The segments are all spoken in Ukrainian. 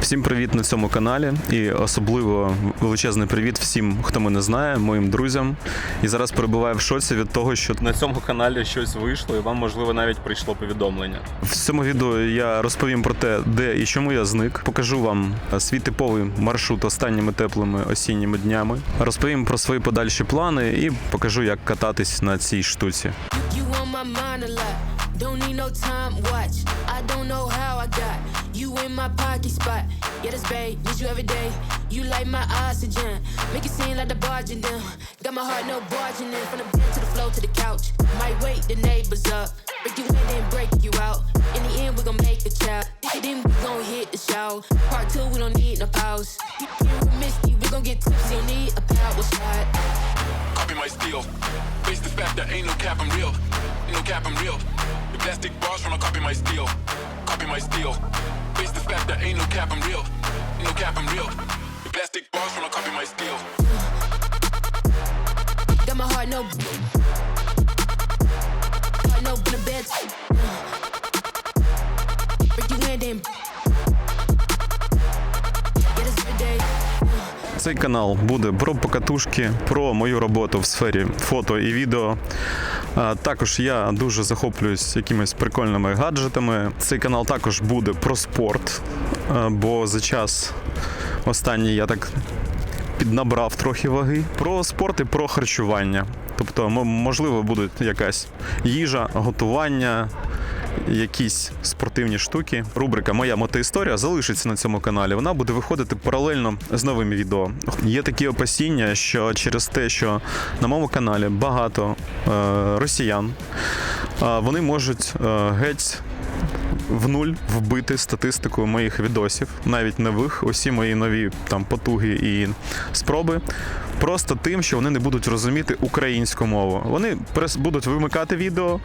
Всім привіт на цьому каналі і особливо величезний привіт всім, хто мене знає, моїм друзям. І зараз перебуваю в шоці від того, що на цьому каналі щось вийшло, і вам можливо навіть прийшло повідомлення. В цьому відео я розповім про те, де і чому я зник. Покажу вам свій типовий маршрут останніми теплими осінніми днями. Розповім про свої подальші плани і покажу, як кататись на цій штуці. You on my mind a lot. Don't need no time watch. I don't know how I got in my pocket spot. Yeah, that's babe. Need you every day. You like my oxygen. Make it seem like the barging down. Got my heart no barging in. From the bed to the floor to the couch. Might wake the neighbors up. Break you in then break you out. In the end, we gon' make a child. Then we gon' hit the show. Part two, we don't need no pause. Misty, we gon' get tipsy. Don't need a power shot. Copy my steel. Face the fact that ain't no cap, I'm real. Ain't no cap, I'm real. The plastic bars from a copy my steel. Copy my steel. Face the fact that ain't no cap, I'm real. No cap, I'm real. The plastic bars from a copy my steel. Got my heart no. Heart no in the bed. Break you in then. Get us every day. Цей канал буде про покатушки, про мою роботу в сфері фото і відео. Також я дуже захоплююсь якимись прикольними гаджетами. Цей канал також буде про спорт, бо за час останній я так піднабрав трохи ваги. Про спорт і про харчування. Тобто, можливо, буде якась їжа, готування, якісь спортивні штуки. Рубрика Моя мотоісторія залишиться на цьому каналі. Вона буде виходити паралельно з новими відео. Є такі опасіння, що через те, що на моєму каналі багато е, росіян, е, вони можуть е, геть. В нуль вбити статистику моїх відосів, навіть нових, усі мої нові там потуги і спроби. Просто тим, що вони не будуть розуміти українську мову. Вони будуть вимикати відео,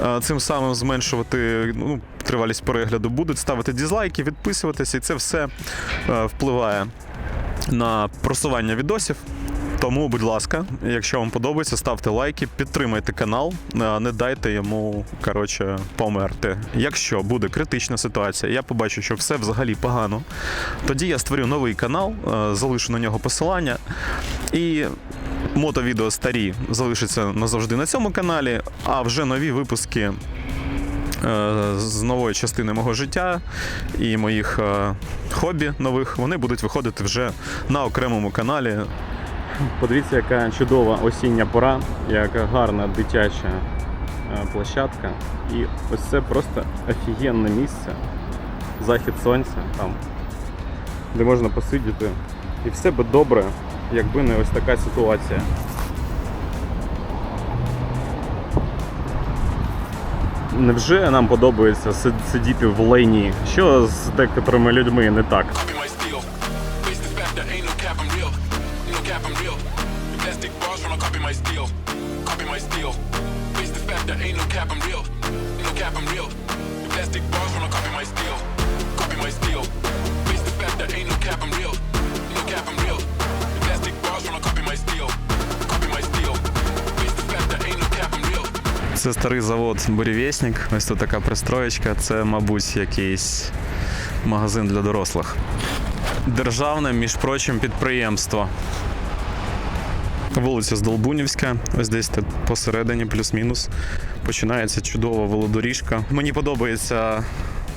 е, цим самим зменшувати ну, тривалість перегляду, будуть ставити дізлайки, відписуватися, і це все е, впливає на просування відосів. Тому, будь ласка, якщо вам подобається, ставте лайки, підтримайте канал, е, не дайте йому коротше померти. Якщо буде критична ситуація, я побачу, що все взагалі погано. Тоді я створю новий канал, е, залишу на нього посилання. І мотовідео старі залишаться назавжди на цьому каналі, а вже нові випуски е, з нової частини мого життя і моїх хобі нових, вони будуть виходити вже на окремому каналі. Подивіться, яка чудова осіння пора, яка гарна дитяча е, площадка. І ось це просто офігенне місце. Захід сонця там, де можна посидіти. І все би добре, якби не ось така ситуація. Невже нам подобається сидіти в лейні? Що з декотрими людьми не так? Plastic bars from a copy my steel. Copy my steel. Face the fact that ain't no cap, I'm real. Ain't no cap, I'm real. The plastic bars from a copy my steel. Copy my steel. Face the fact that ain't no cap, I'm real. Ain't no cap, I'm real. The plastic bars from a copy my steel. Copy my steel. Face the fact that ain't no cap, I'm real. Це старий завод Бурєвєснік. Ось тут така пристроєчка. Це, мабуть, якийсь магазин для дорослих. Державне, між прочим, підприємство. Вулиця Здолбунівська, ось десь тут посередині, плюс-мінус. Починається чудова велодоріжка. Мені подобається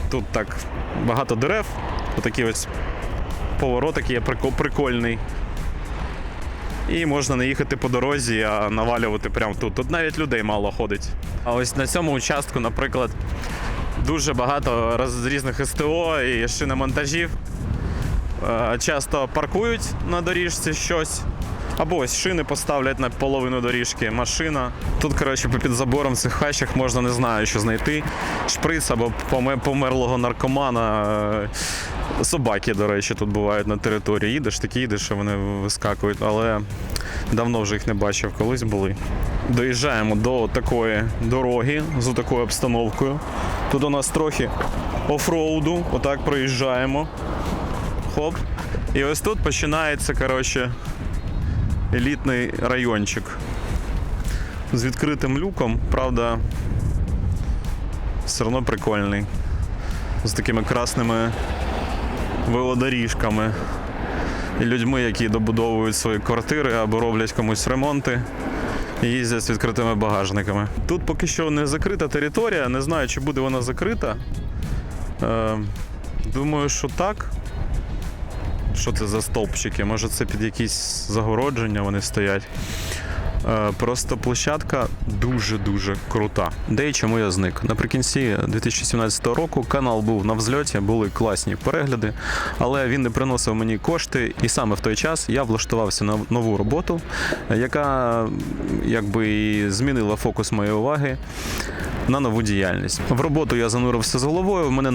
тут так багато дерев. Отакий ось поворотик є прикольний. І можна не їхати по дорозі, а навалювати прямо тут. Тут навіть людей мало ходить. А ось на цьому участку, наприклад, дуже багато різних СТО і шиномонтажів. Е, Часто паркують на доріжці щось. Або ось шини поставлять на половину доріжки, машина. Тут, коротше, під забором в цих хащах можна не знаю, що знайти. Шприц або померлого наркомана. Е, Собаки, до речі, тут бувають на території. Їдеш, такі їдеш, що вони вискакують, але давно вже їх не бачив, колись були. Доїжджаємо до такої дороги з такою обстановкою. Тут у нас трохи офроуду, отак проїжджаємо. Хоп. І ось тут починається, коротше, елітний райончик. З відкритим люком, правда, все одно прикольний. З такими красними велодоріжками і людьми, які добудовують свої квартири або роблять комусь ремонти. і Їздять з відкритими багажниками. Тут поки що не закрита територія, не знаю, чи буде вона закрита. Е, думаю, що так. Що це за стовпчики? Може, це під якісь загородження вони стоять. Е, Просто площадка дуже-дуже крута. Де і чому я зник? Наприкінці 2017 року канал був на взльоті, були класні перегляди, але він не приносив мені кошти, і саме в той час я влаштувався на нову роботу, яка якби і змінила фокус моєї уваги на нову діяльність. В роботу я занурився з головою. В мене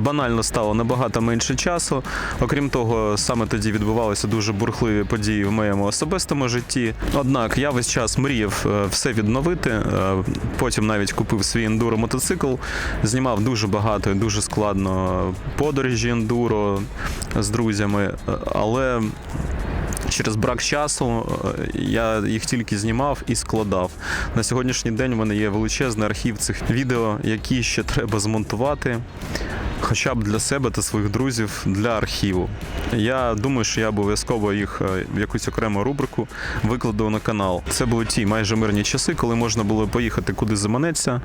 банально стало набагато менше часу. Окрім того, саме тоді відбувалися дуже бурхливі події в моєму особистому житті. Однак я весь час мріяв е, все відновити. е, Потім навіть купив свій ендуро мотоцикл, знімав дуже багато і дуже складно подорожі ендуро з друзями, е, але Через брак часу е, я їх тільки знімав і складав. На сьогоднішній день в мене є величезний архів цих відео, які ще треба змонтувати. Хоча б для себе та своїх друзів для архіву. Я думаю, що я обов'язково їх е, в якусь окрему рубрику викладу на канал. Це були ті майже мирні часи, коли можна було поїхати куди заманеться,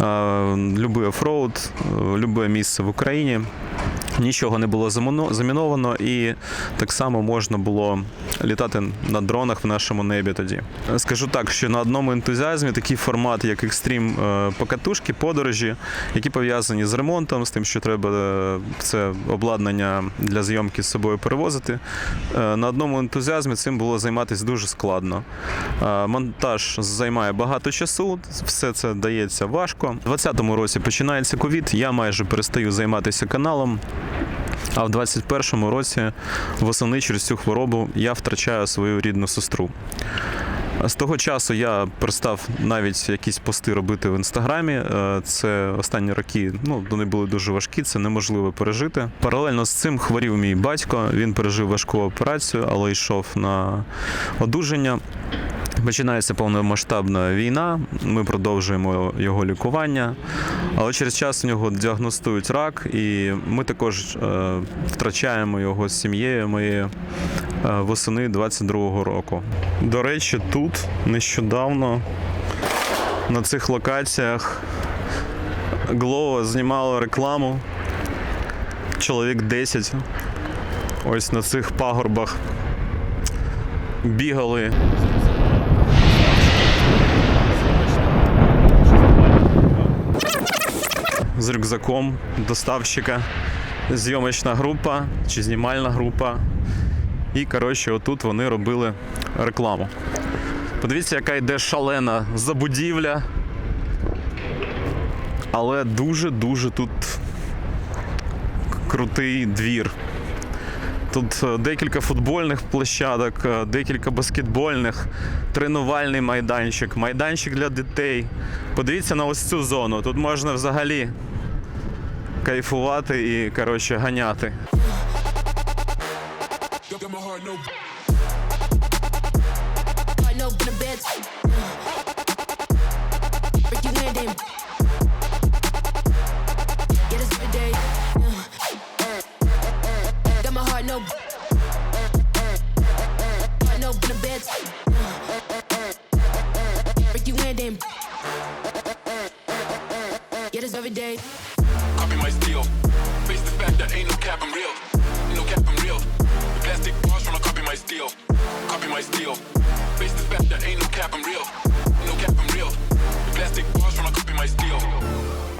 е, любий офроуд, любе місце в Україні. Нічого не було заміно- заміновано, і так само можна було літати на дронах в нашому небі тоді. Скажу так, що на одному ентузіазмі такий формат, як екстрім покатушки, подорожі, які пов'язані з ремонтом, з тим, що треба е, це обладнання для зйомки з собою перевозити. е, На одному ентузіазмі цим було займатися дуже складно. Е, Монтаж займає багато часу, все це дається важко. У 2020 році починається ковід, я майже перестаю займатися каналом. А в 21-му році восени через цю хворобу я втрачаю свою рідну сестру. З того часу я перестав навіть якісь пости робити в інстаграмі. Е, Це останні роки ну, вони були дуже важкі, це неможливо пережити. Паралельно з цим хворів мій батько. Він пережив важку операцію, але йшов на одужання. Починається повномасштабна війна. Ми продовжуємо його лікування, але через час у нього діагностують рак, і ми також е, втрачаємо його з сім'єю моєю восени 22-го року. До речі, тут нещодавно на цих локаціях Glovo знімало рекламу. Чоловік 10. Ось на цих пагорбах бігали. З рюкзаком доставщика, зйомочна група чи знімальна група. І, коротше, отут вони робили рекламу. Подивіться, яка йде шалена забудівля. Але дуже-дуже тут крутий двір. Тут е, декілька футбольних площадок, е, декілька баскетбольних, тренувальний майданчик, майданчик для дітей. Подивіться на ось цю зону. Тут можна взагалі кайфувати і коротше ганяти. Got my heart, no. I know the beds. Break you them. Yeah, this every day. Got my heart, no. I know the beds. Break you them. Yeah, this every day. Copy my steel. Face the fact that ain't no cap, I'm real. My steel. Copy my steel. Face the fact that ain't no cap, I'm real. No cap, I'm real. The plastic bars tryna copy my steel.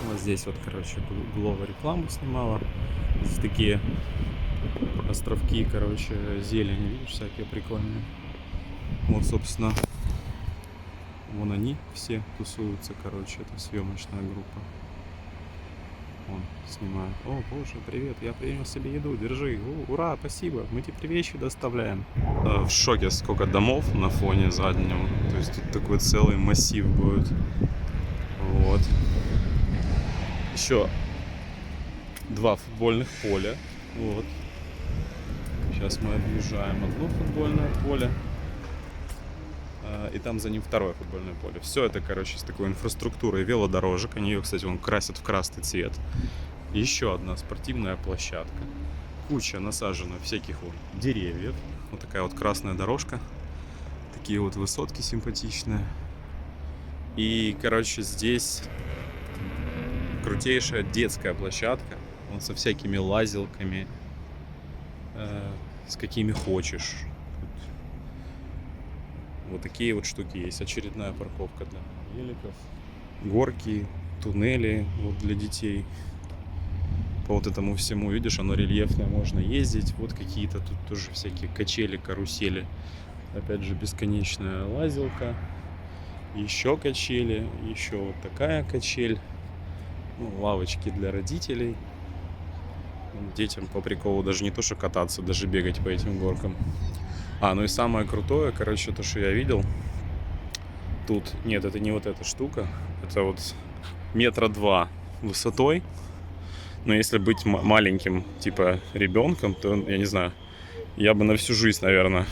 Вот здесь вот, короче, Глова рекламу снимала. Здесь такие островки, короче, зелени, видишь, всякие прикольные. Вот, собственно, вон они все тусуются, короче, это съемочная группа. Он снимает. О, боже, привет, я принес себе еду, держи. О, ура, спасибо, мы тебе вещи доставляем. Э, В шоке, сколько домов на фоне заднем. То есть тут такой целый массив будет. Вот. Еще два футбольных поля. Вот. Сейчас мы объезжаем одно футбольное поле. И там за ним второе футбольное поле. Все это, короче, с такой инфраструктурой велодорожек. Они ее, кстати, вон красят в красный цвет. Еще одна спортивная площадка. куча насажена всяких вот деревьев. Вот такая вот красная дорожка. Такие вот высотки симпатичные. И, короче, здесь крутейшая детская площадка. Вот со всякими лазилками. э, с какими хочешь. Вот такие вот штуки есть. Очередная парковка для великов. Горки, туннели вот для детей. По вот этому всему, видишь, оно рельефное, можно ездить. Вот какие-то тут тоже всякие качели, карусели. Опять же, бесконечная лазилка. Еще качели, еще вот такая качель. Ну, лавочки для родителей. Детям по приколу даже не то, что кататься, даже бегать по этим горкам. А, ну и самое крутое, короче, то, что я видел. Тут, нет, это не вот эта штука. Это вот метра два высотой. Но если быть маленьким, типа ребенком, то, я не знаю, я бы на всю жизнь, наверное,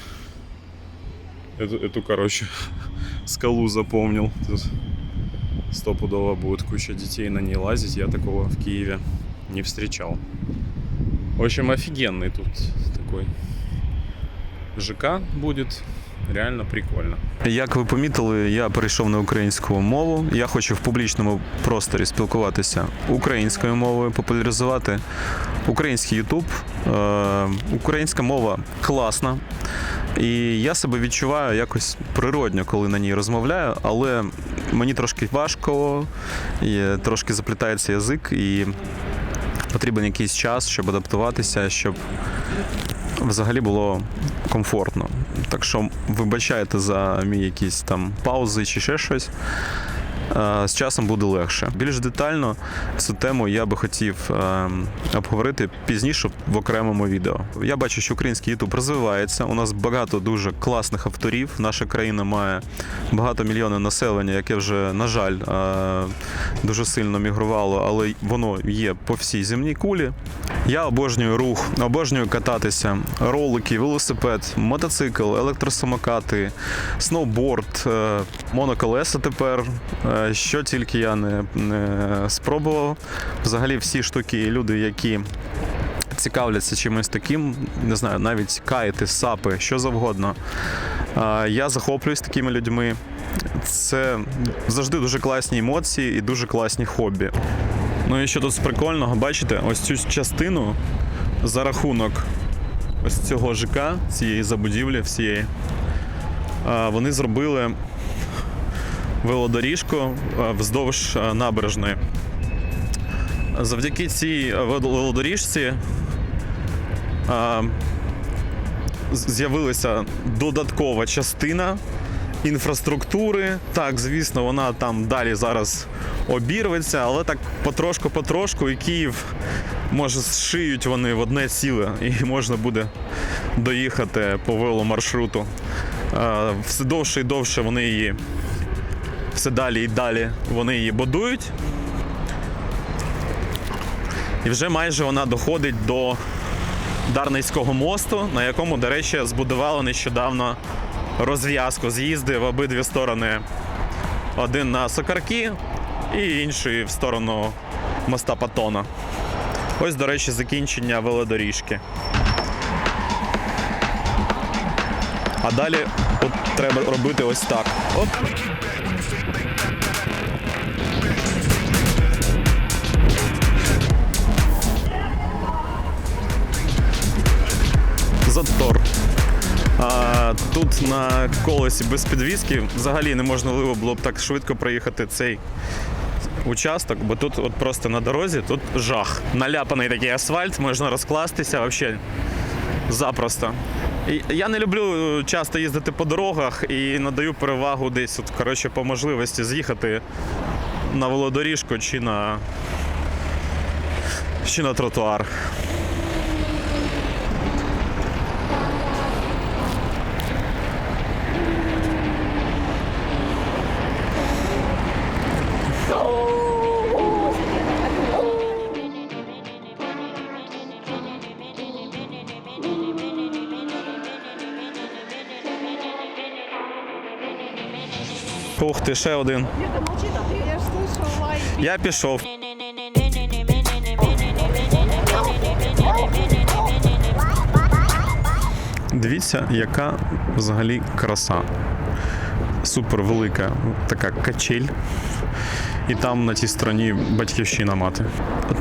эту, эту короче, скалу запомнил. Тут стопудово будет куча детей на ней лазить. Я такого в Киеве не встречал. В общем, офигенный тут такой ЖК будет. Реально прикольно. Як ви помітили, я перейшов на українську мову. Я хочу в публічному просторі спілкуватися українською мовою, популяризувати український Ютуб. Е, українська мова класна. І я себе відчуваю якось природньо, коли на ній розмовляю, але мені трошки важко, і трошки заплітається язик, і потрібен якийсь час, щоб адаптуватися, щоб взагалі було комфортно. Так що вибачайте за мій якісь там паузи чи ще щось. Е, З часом буде легше. Більш детально цю тему я би хотів е, обговорити пізніше в окремому відео. Я бачу, що український Ютуб розвивається. У нас багато дуже класних авторів. Наша країна має багато мільйонів населення, яке вже, на жаль, е, дуже сильно мігрувало, але воно є по всій земній кулі. Я обожнюю рух, обожнюю кататися, ролики, велосипед, мотоцикл, електросамокати, сноуборд, е, моноколеса тепер. е, Що тільки я не, не спробував. Взагалі всі штуки і люди, які цікавляться чимось таким, не знаю, навіть кайти, сапи, що завгодно. Е, Я захоплююсь такими людьми. Це завжди дуже класні емоції і дуже класні хобі. Ну і що тут з прикольного, бачите, ось цю частину за рахунок ось цього ЖК, цієї забудівлі всієї, вони зробили велодоріжку вздовж набережної. Завдяки цій велодоріжці з'явилася додаткова частина інфраструктури. Так, звісно, вона там далі зараз обірветься, але так потрошку-потрошку, і Київ може зшиють вони в одне ціле, і можна буде доїхати по веломаршруту. Все довше і довше вони її, все далі і далі вони її будують. І вже майже вона доходить до Дарницького мосту, на якому, до речі, збудували нещодавно розв'язку. З'їзди в обидві сторони. Один на Сокарки і інший в сторону моста Патона. Ось, до речі, закінчення велодоріжки. А далі от треба робити ось так. Оп. Затор. А, тут на колесі без підвіски взагалі неможливо було б так швидко проїхати цей участок, бо тут от просто на дорозі тут жах. Наляпаний такий асфальт, можна розкластися взагалі запросто. Я не люблю часто їздити по дорогах і надаю перевагу десь от, коротше, по можливості з'їхати на велодоріжку чи на, чи на тротуар. Ти, ще один. Я пішов. Дивіться, яка взагалі краса. Супер велика така качель. І там на тій стороні батьківщина мати.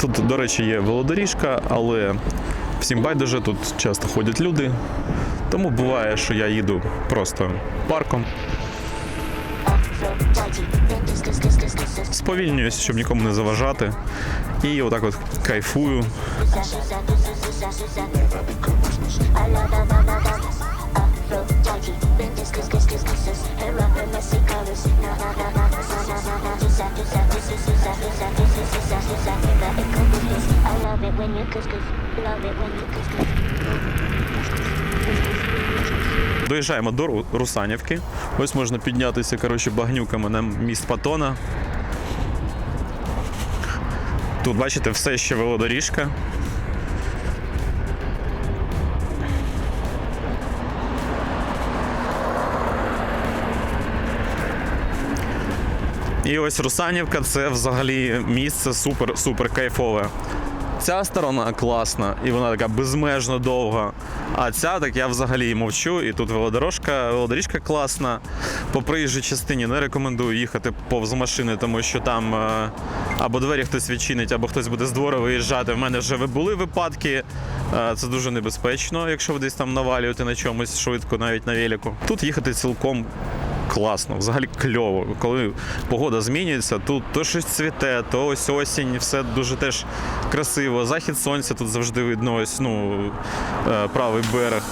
Тут, до речі, є велодоріжка, але всім байдуже тут часто ходять люди. Тому буває, що я їду просто парком. Сповільнююсь, щоб нікому не заважати. І отак от кайфую. Доїжджаємо до Русанівки. Ось можна піднятися коротше, багнюками на міст Патона. Тут, бачите, все ще велодоріжка. І ось Русанівка це взагалі місце супер-супер кайфове. Ця сторона класна, і вона така безмежно довга. А ця так я взагалі мовчу. І тут велодорожка, велодоріжка класна. По проїжджій частині не рекомендую їхати повз машини, тому що там е, або двері хтось відчинить, або хтось буде з двору виїжджати. В мене вже були випадки. Е, Це дуже небезпечно, якщо ви десь там навалюєте на чомусь швидко, навіть на велику. Тут їхати цілком класно, взагалі кльово. Коли погода змінюється, тут то щось цвіте, то ось осінь, все дуже теж красиво. Захід сонця тут завжди видно, ось ну е, правий берег.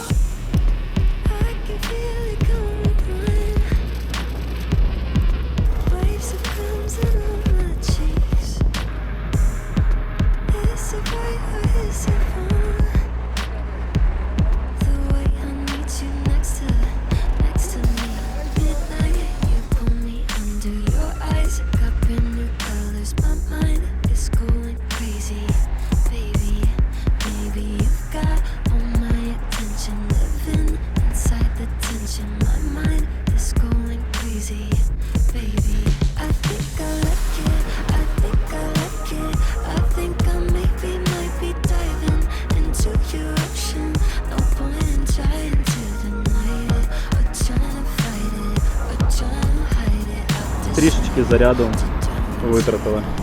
Заряду витратили.